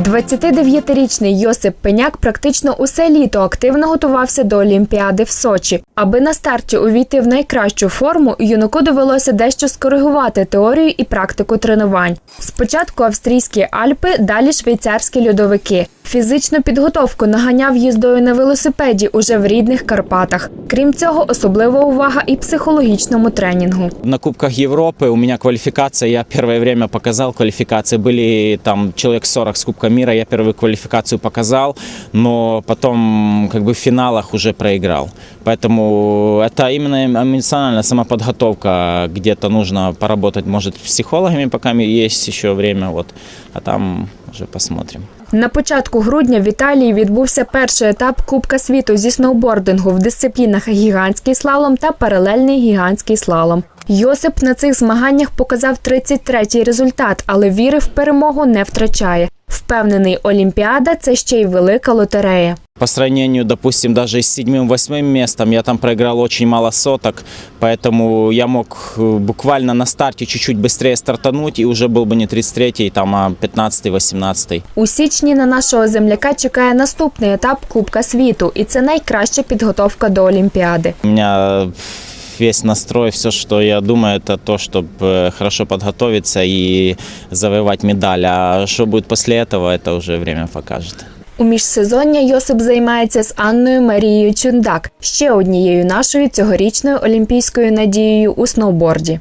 29-річний Йосип Пеняк практично усе літо активно готувався до Олімпіади в Сочі. Аби на старті увійти в найкращу форму, юнаку довелося дещо скоригувати теорію і практику тренувань. Спочатку австрійські Альпи, далі швейцарські льодовики. Фізичну підготовку наганяв їздою на велосипеді уже в рідних Карпатах. Крім цього, особлива увага і психологічному тренінгу. На Кубках Европы у меня квалификация, я первое время показал квалификации, были там человек 40 с Кубка мира, я первую квалификацию показал, но потом как бы в финалах уже проиграл. Поэтому это именно эмоциональная самоподготовка, где-то нужно поработать, может, с психологами, пока есть еще время, вот, а там уже посмотрим. На початку грудня в Італії відбувся перший етап Кубка світу зі сноубордингу в дисциплінах гігантський слалом та паралельний гігантський слалом. Йосип на цих змаганнях показав 33-й результат, але віри в перемогу не втрачає. Впевнений, Олімпіада це ще й велика лотерея. По сравнению, допустим, даже с седьмым-восьмым местом, я там проиграл очень мало соток, поэтому я мог э, буквально на старте чуть-чуть быстрее стартануть и уже был бы не 33-й, там, а 15-18. У січні на нашого земляка чекає наступний етап Кубка світу, і це найкраща підготовка до Олімпіади. У меня весь настрой, все, что я думаю, это то, чтобы хорошо подготовиться и завоевать медаль. А что будет после этого, это уже время покажет. У міжсезоння Йосип займається з Анною Марією Чундак, ще однією нашою цьогорічною олімпійською надією у сноуборді.